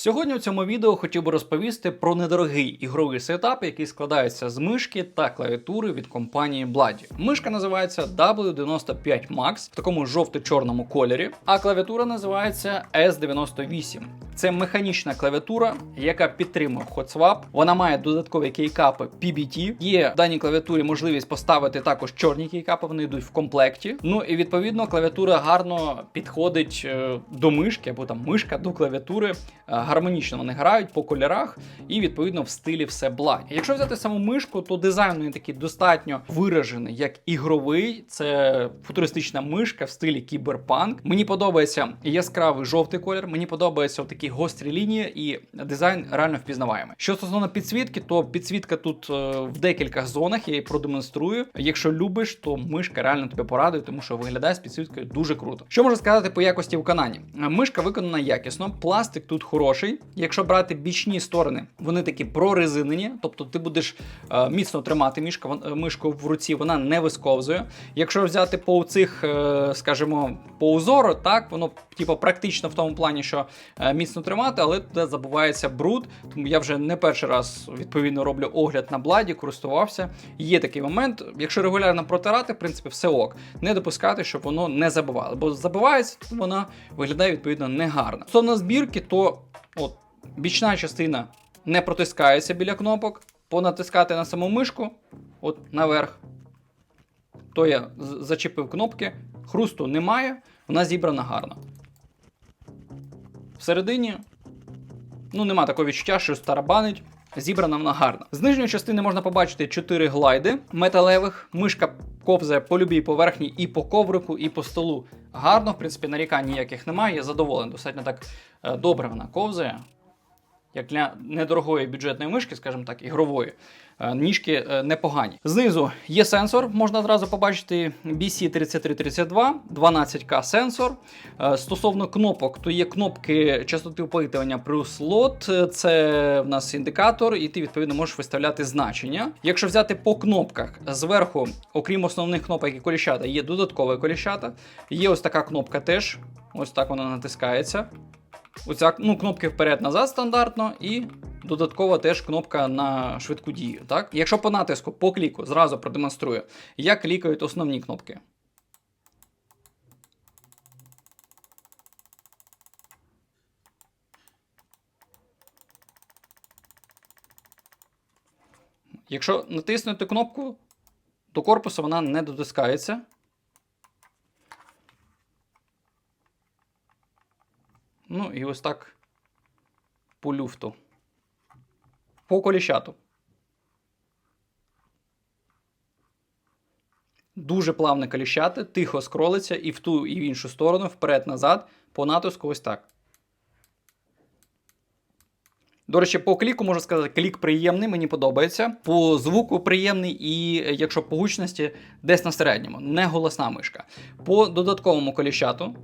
Сьогодні у цьому відео хотів би розповісти про недорогий ігровий сетап, який складається з мишки та клавіатури від компанії Bloody. Мишка називається W95 Max в такому жовто-чорному кольорі, а клавіатура називається S98. Це механічна клавіатура, яка підтримує HotSwap. Вона має додаткові кейкапи PBT. Є в даній клавіатурі можливість поставити також чорні кейкапи, вони йдуть в комплекті. Ну і відповідно клавіатура гарно підходить е, до мишки, або там мишка до клавіатури. Гармонічно вони грають по кольорах і відповідно в стилі все Bloody. Якщо взяти саму мишку, то дизайн він такий достатньо виражений, як ігровий. Це футуристична мишка в стилі кіберпанк. Мені подобається яскравий жовтий колір. Мені подобаються такі гострі лінії, і дизайн реально впізнаваємий. Що стосовно підсвітки, то підсвітка тут е, в декількох зонах. Я її продемонструю. Якщо любиш, то мишка реально тебе порадує, тому що виглядає з підсвіткою дуже круто. Що можу сказати по якості виконання? Е, Мишка виконана якісно, пластик тут хороший. Якщо брати бічні сторони, вони такі прорезинені, тобто ти будеш е, міцно тримати мішка, вон- е, мишку в руці, вона не висковзує. Якщо взяти по цих, е, скажімо, по узору, так воно типу, практично в тому плані, що е, міцно тримати, але туди забувається бруд. Тому я вже не перший раз відповідно роблю огляд на бладі, користувався. Є такий момент. Якщо регулярно протирати, в принципі, все ок. Не допускати, щоб воно не забивало. Бо забивається, то вона виглядає відповідно негарно. Стосовно збірки, то от бічна частина не протискається біля кнопок. Понатискати на саму мишку, от наверх. То я зачепив кнопки, хрусту немає, вона зібрана гарно. Всередині ну, нема такого відчуття, що старабанить. Зібрана вона гарна. З нижньої частини можна побачити 4 глайди металевих. Мишка ковзає по любій поверхні і по коврику, і по столу. Гарно, в принципі, нарікань ніяких немає. Я задоволений. Достатньо так е, добре вона ковзає. Як для недорогої бюджетної мишки, скажімо так, ігрової, е, ніжки е, непогані. Знизу є сенсор, можна одразу побачити BC3332, 12К сенсор. Е, Стосовно кнопок, то є кнопки частоти опитування плюс лот, це в нас індикатор, і ти відповідно можеш виставляти значення. Якщо взяти по кнопках, зверху, окрім основних кнопок і коліщата, є додаткове коліщата. Є ось така кнопка теж. Ось так вона натискається. Оця ну, кнопки вперед-назад стандартно, і додаткова теж кнопка на швидку дію. Так? Якщо по натиску, по кліку, зразу продемонструю, як клікають основні кнопки. Якщо натиснути кнопку, до корпусу вона не дотискається. Ну і ось так по люфту. По коліщату. Дуже плавне коліщати, тихо скролиться і в ту, і в іншу сторону, вперед-назад, по натиску ось так. До речі, по кліку можу сказати, клік приємний, мені подобається. По звуку приємний, і якщо по гучності, десь на середньому, не голосна мишка. По додатковому коліщату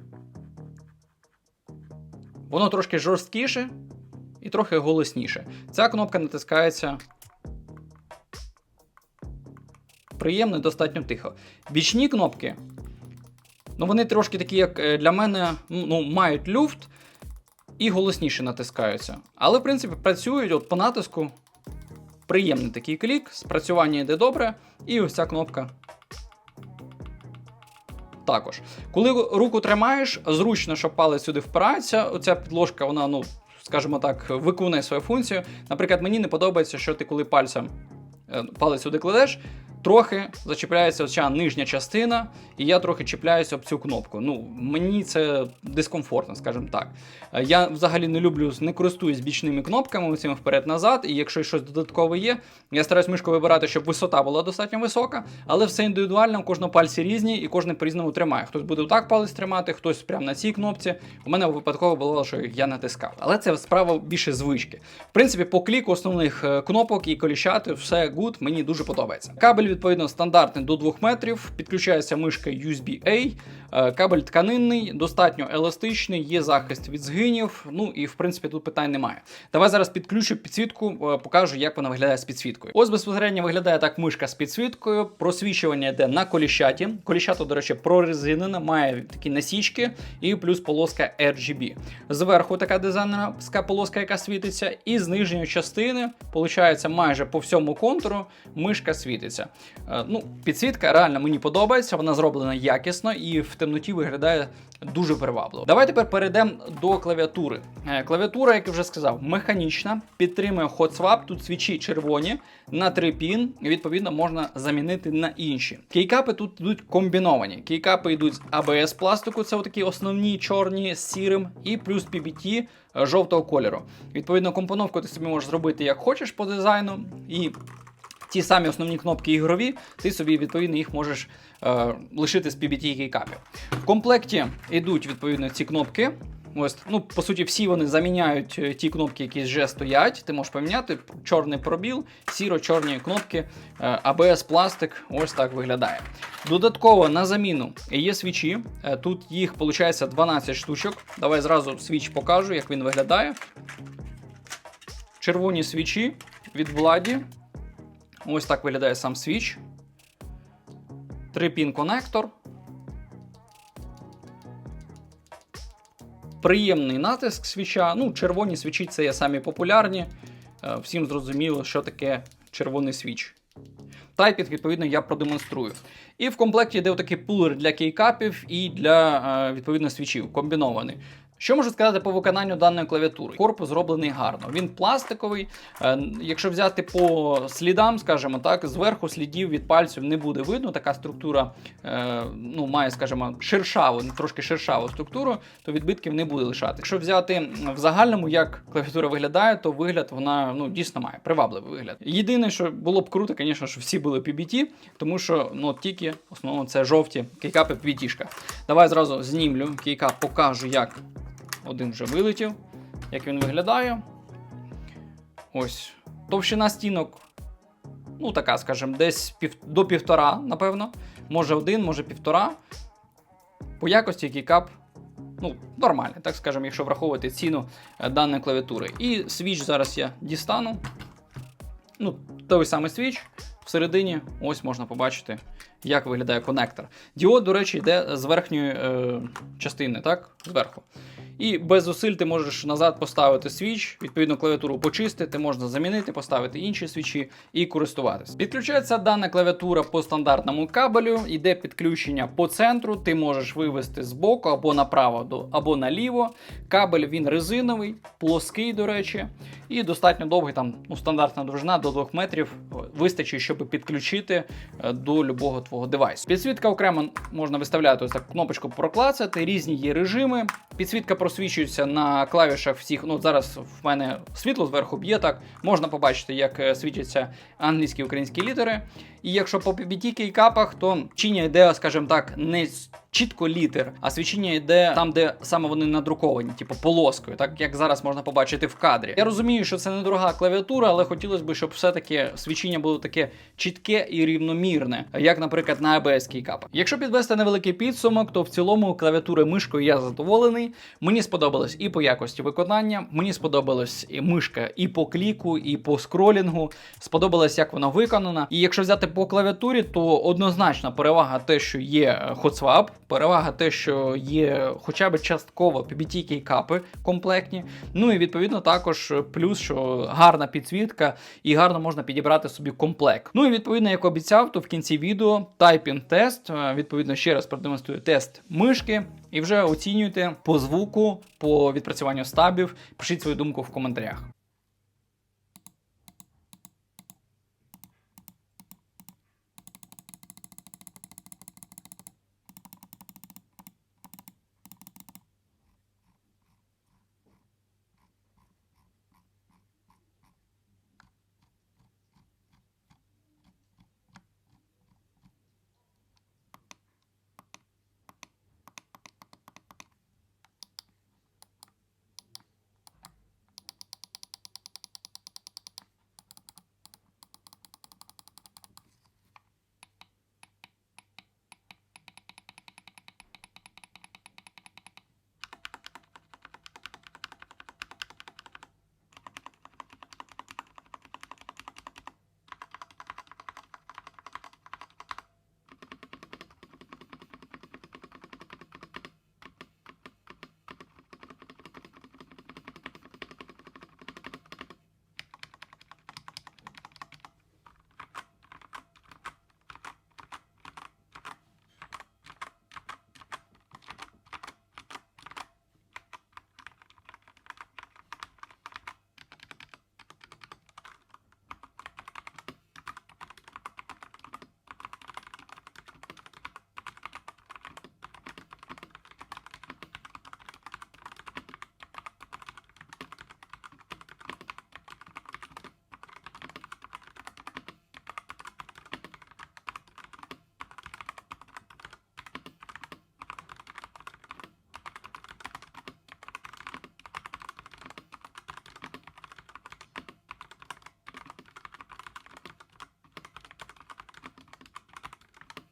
Воно трошки жорсткіше і трохи голосніше. Ця кнопка натискається приємно і достатньо тихо. Бічні кнопки, ну вони трошки такі, як е, для мене, ну, мають люфт і голосніше натискаються. Але, в принципі, працюють от по натиску. Приємний такий клік, спрацювання йде добре, і ось ця кнопка також. Коли руку тримаєш, зручно, що палець сюди впирається. Оця підложка, вона, ну, скажімо так, виконує свою функцію. Наприклад, мені не подобається, що ти коли пальцем е, палець сюди кладеш, трохи зачіпляється оця нижня частина, і я трохи чіпляюся об цю кнопку. Ну, мені це дискомфортно, скажімо так. Е, Я взагалі не люблю, не користуюсь бічними кнопками, цими вперед-назад, і якщо щось додаткове є, я стараюсь мишку вибирати, щоб висота була достатньо висока, але все індивідуально, у кожного пальці різні, і кожен по-різному тримає. Хтось буде так палець тримати, хтось прямо на цій кнопці. У мене випадково було, що я натискав. Але це справа більше звички. В принципі, по кліку основних е, кнопок і коліщати все гуд, мені дуже подобається. Кабель від відповідно стандартний до 2 метрів. Підключається мишка USB-A, е, кабель тканинний, достатньо еластичний, є захист від згинів. Ну і в принципі тут питань немає. Давай зараз підключу підсвітку, е, покажу, як вона виглядає з підсвіткою. Ось безпосередньо виглядає так мишка з підсвіткою. Просвічування йде на коліщаті. Коліщато, до речі, прорезинена, має такі насічки і плюс полоска RGB. Зверху така дизайнерська полоска, яка світиться, і з нижньої частини, виходить, майже по всьому контуру мишка світиться. Е, Ну, підсвітка реально мені подобається, вона зроблена якісно і в темноті виглядає дуже привабливо. Давай тепер перейдемо до клавіатури. Е, Клавіатура, як я вже сказав, механічна, підтримує swap, тут свічі червоні на 3 пін, відповідно можна замінити на інші. Кейкапи тут йдуть комбіновані. Кейкапи йдуть з ABS пластику, це такі основні чорні з сірим, і плюс PBT е, жовтого кольору. Відповідно, компоновку ти собі можеш зробити як хочеш по дизайну. і Ті самі основні кнопки ігрові, ти собі відповідно їх можеш е, лишити з PBT кейкапів. В комплекті йдуть відповідно ці кнопки. Ось, ну, по суті, всі вони заміняють е, ті кнопки, які вже стоять. Ти можеш поміняти чорний пробіл, сіро-чорні кнопки, е, ABS пластик. Ось так виглядає. Додатково на заміну є свічі. Е, Тут їх виходить 12 штучок. Давай зразу свіч покажу, як він виглядає. Червоні свічі від владі. Ось так виглядає сам свіч. 3-пін конектор. Приємний натиск свіча. Ну, червоні свічі це є самі популярні. Е, Всім зрозуміло, що таке червоний свіч. Тайпінг, відповідно, я продемонструю. І в комплекті йде такий пулер для кейкапів і для е, відповідно свічів, комбінований. Що можу сказати по виконанню даної клавіатури? Корпус зроблений гарно. Він пластиковий. Е, Якщо взяти по слідам, скажімо так, зверху слідів від пальців не буде видно. Така структура е, ну, має, скажімо, шершаву, трошки шершаву структуру, то відбитків не буде лишати. Якщо взяти в загальному, як клавіатура виглядає, то вигляд вона ну, дійсно має привабливий вигляд. Єдине, що було б круто, звісно, що всі були PBT, тому що ну, тільки основно це жовті кейкапи PBT-шка. Давай зразу знімлю кейкап, покажу, як один вже вилетів, як він виглядає. Ось. Товщина стінок, ну така, скажімо, десь пів, до півтора, напевно. Може один, може півтора. По якості кейкап ну, нормальний, так скажемо, якщо враховувати ціну е, даної клавіатури. І свіч зараз я дістану. Ну, той самий свіч. Всередині ось можна побачити, як виглядає конектор. Діод, до речі, йде з верхньої е, частини, так? Зверху. І без зусиль ти можеш назад поставити свіч, відповідно, клавіатуру почистити, можна замінити, поставити інші свічі і користуватися. Підключається дана клавіатура по стандартному кабелю, йде підключення по центру, ти можеш вивести з боку або направо, або наліво. Кабель він резиновий, плоский, до речі, і достатньо довгий, там ну, стандартна довжина до 2 метрів вистачить, щоб підключити е, до любого твого девайсу. Підсвітка окремо можна виставляти ось так кнопочку проклацати, різні є режими. Підсвітка просвічується на клавішах всіх. Ну зараз в мене світло зверху б'є так. Можна побачити, як е, світяться англійські і українські літери. І якщо по PBT кейкапах, то чиня йде, скажімо так, не чітко літер, а свічення йде там, де саме вони надруковані, типу полоскою, так як зараз можна побачити в кадрі. Я розумію, що це недорога клавіатура, але хотілося б, щоб все-таки свічення було таке чітке і рівномірне, як, наприклад, на ABS кейкапах. Якщо підвести невеликий підсумок, то в цілому клавіатури мишкою я задоволений. Мені сподобалось і по якості виконання, мені сподобалась і мишка і по кліку, і по скролінгу. Сподобалось, як вона виконана. І якщо взяти по клавіатурі, то однозначно перевага те, що є е, HotSwap, перевага те, що є хоча б частково PBT кейкапи комплектні. Ну і відповідно також плюс, що гарна підсвітка і гарно можна підібрати собі комплект. Ну і відповідно, як обіцяв, то в кінці відео тайпінг тест. Е, Відповідно, ще раз продемонструю тест мишки. І вже оцінюйте по звуку, по відпрацюванню стабів. Пишіть свою думку в коментарях.